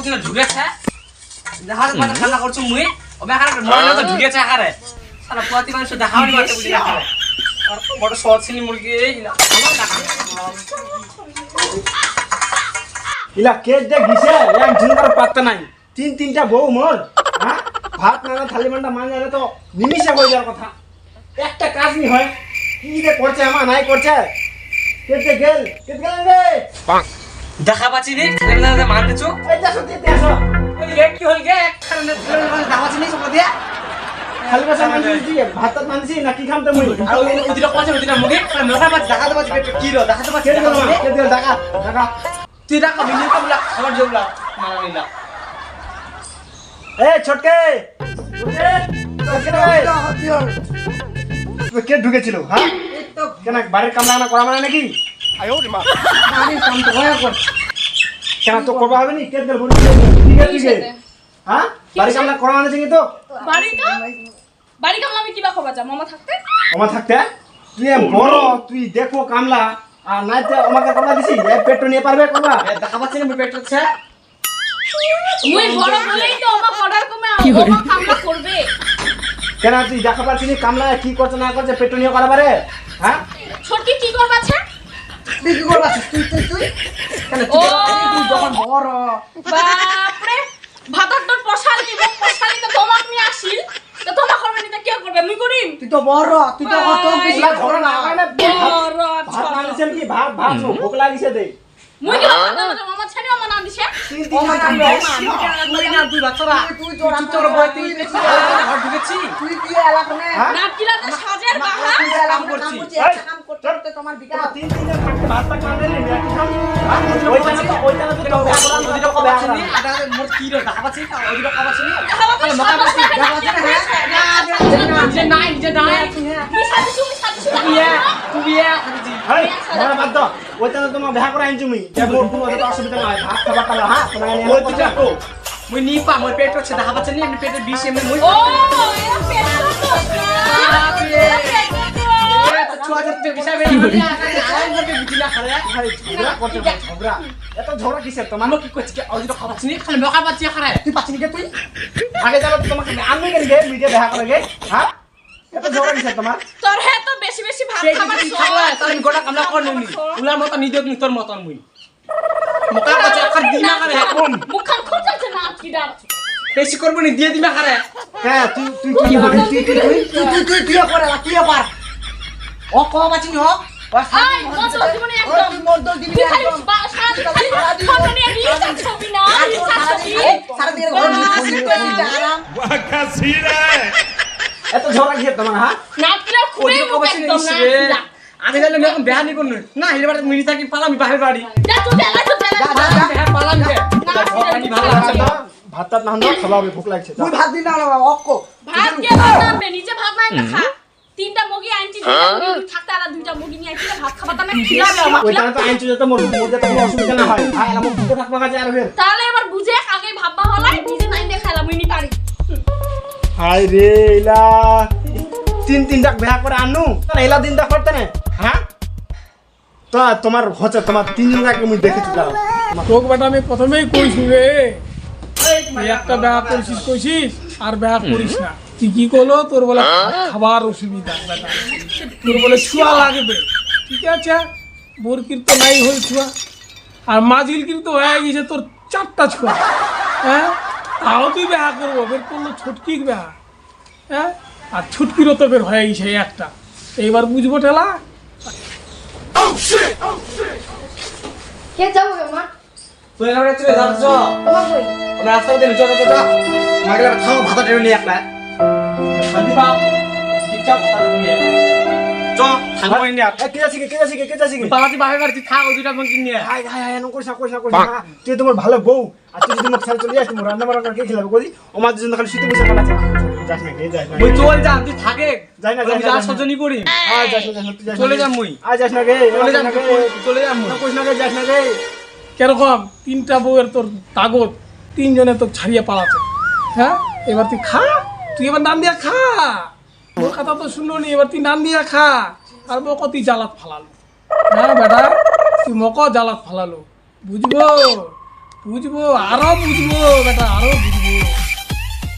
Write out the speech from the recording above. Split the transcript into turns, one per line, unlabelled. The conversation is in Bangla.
কোথায় ঢুকেছে। দেখা মানে খেলা করছ মুই। ওবে তো ঢুকেছে সারা প্রতি মানুষ বুঝি বড় সহজ ছিলি মুরগি
ইলা কেক দে গিছে এক পাত্তা নাই। তিন তিনটা বউ মোর হ্যাঁ? ভাত না থালি মান্ডা মান যাবে তো নিমিষে হয়ে যাওয়ার কথা। একটা কাজ নি হয় কি যে করছে আমার নাই করছে। কেক দে গেল কেক গেল রে।
দেখা পাচ্ছি নি? না দিছো কি হল গে সব দিয়া?
দিয়ে ভাত মানছি না কি খামতে মুই
আর ওদিকে ওদিকে মুগে দেখাতে পেট কি রো দেখাতে তুই দেখা কমলা খাবার মারা নিলা
এ ছটকে! রে কে ঢুকেছিল হ্যাঁ? কেন বাড়ির কামলা না করা মানে নাকি? কেন তো করবা হবে নি? কে দিল বলি ঠিক আছে ঠিক আছে হ্যাঁ বাড়ির কামলা করা মানে নাকি তো।
বাড়ি তো? বাড়ি কামলা আমি কিবা করবা যা মামা থাকতে?
আমার থাকতে? তুই এ বড় তুই দেখো কামলা। আর নাই তো আমাকে কামলা দিছি। এ পেট্রো নিয়ে পারবে কামলা?
দেখা পাচ্ছি না পেট হচ্ছে।
মুই বড় বলেই তো আমার অর্ডার কমে আমার কামলা করবে।
কেন তুই দেখা পাচ্ছি নি? কামলা কি করছে না করছে পেট্রো নিয়ে করা পারে হ্যাঁ? তুই কি করবা? তুই তুই তুই? কেন তুই যখন বড়।
বাপরে ভাতার তোর পশাল দিব পশালি তো তোমাক নিয়ে আসিল তো তোমাক করবে না তো কে করবে? মুই করিম
তুই তো বড় তুই তো কত বেশি ঘর না। মানে
বড়
ভাত মানিছেন কি ভাত ভাত ভোক লাগিছে দে।
মুই কি মামা ছেড়ে আমার নাম দিছে?
তুই না তুই বাচ্চারা তুই তোর বই তুই ঘর ঢুকেছি?
হ্যাঁ?
নাট কিলা তো সাজের বাহা
কাম করছি
তোমার তিন তিন মানে নি ওই জানা তো ওই জানা তো তো তো
কবা এটা মোর কি রে না নি
তো
যে নাই যে নাই
মুই সাজিছু মুই সাজিছু
তুই এ তুই এ
মারা বাদ দাও ওই জানা তোমার বেয়া করা আনছি মুই যে মোর কোনো অসুবিধা নাই ভাত খাবার টালা হ্যাঁ তোমার
ওই দিকে কো মুই নি পা মোর পেট হচ্ছে দেখা পাচ্ছি নি আমি পেটে 20 এমএল মুই
ও তো
নিজক নি তোর মতন মুই মকা পাচ্ছি এখন বেশি করব নি দিয়ে দিমা করে
হ্যাঁ তুই তুই তুই তুই তুই তুই তুই দিবি
তুই খালি সারা ফটো নিয়ে রিলস ছবি না? রিলস ছবি?
সারা দিন ঘর এত ঝগড়া কিসের তোমার হ্যাঁ?
নাট কিলা খুবই
ওদিকে
মুখ
কবা ছিনি
একদম না
রে আগে গেলে আমি এখন বেহানি করনু না হেলে বাড়ি মিনি থাকি পালামি বাহির বাড়ি।
ভাত টাত না খাওয়া হবে ভুক লাগছে
ভাত দিন না অক্ক।
ভাত কে নিজে ভাত নাই না খা। তিনটা মুগি আনছি থাকতে আর দুইটা মুগি নিয়ে ভাত খাবার তো না খিলাবে আমার
তো মোর মোর যাতে কোনো অসুবিধা না হয়। হ্যাঁ ভুক থাকবা কাছে আর ফের
তাহলে এবার বুঝে আগে ভাববা হলাই নিজে নাই দেখালাম মুই নি পারি।
হাই রে এলা। তিন তিন ডাক বেহা করে আনু। এলা করতে না। হ্যাঁ? তো তোমার হচ্ছে তোমার তিন দিন আগে মুই দেখেছি
তোক বেটা আমি প্রথমেই কইছি রে। একটা ব্যাহ করছিস কইছিস আর ব্যাহ করিস না। তুই কি করল? তোর বলে খাবার অসুবিধা। তোর বলে ছুয়া লাগবে। ঠিক আছে? বোরকির তো নাই হল ছুয়া আর মাঝিল কিন্তু হয়ে গেছে তোর চারটা ছুয়া। হ্যাঁ? তাও তুই ব্যাহ করব বের করল ছুটকির ব্যাহ হ্যাঁ? আর ছুটকিরও তো বের হয়ে গেছে একটা। এইবার বুঝব ঠেলা?
কে যাব মা?
তুই না চলে যাচ্ছ?
তোমার বই
ওনা রাস্তা দিয়ে চল চল মাগলে খাও ভাত বাহে বাড়ি থাক ওই দুটা নিয়ে
হাই হাই হাই করিস না তুই তোমার ভালো বউ আর তুই যদি মুখ ছাড়া চলে যাস তোমার রান্না বান্না করে খেলাবে করি আমার দুজন খালি শুতে বসে কাটাচ্ছে যাস না যাস না
মুই চল যা তুই থাকে
যাই না, যাই না।
সজনি করি
যাস না যাস
চলে যাম মুই
আয় যাস না গে
চলে যাম
না গে
চলে যাম
না করিস না গে যাস না গে
কীরকম তিনটা বউয়ের তোর তাগত তিনজনে তোর ছাড়িয়ে পালাচ্ছে হ্যাঁ এবার তুই খা তুই এবার নাম দিয়া খা। তোর কথা তো শুনলো নি এবার তুই নাম দিয়া খা। আর মক তুই জ্বালাত ফালালো। হ্যাঁ বেটা, তুই মক জ্বালাত ফালালো। বুঝব? বুঝব? আরও বুঝব, বেটা, আরও বুঝব।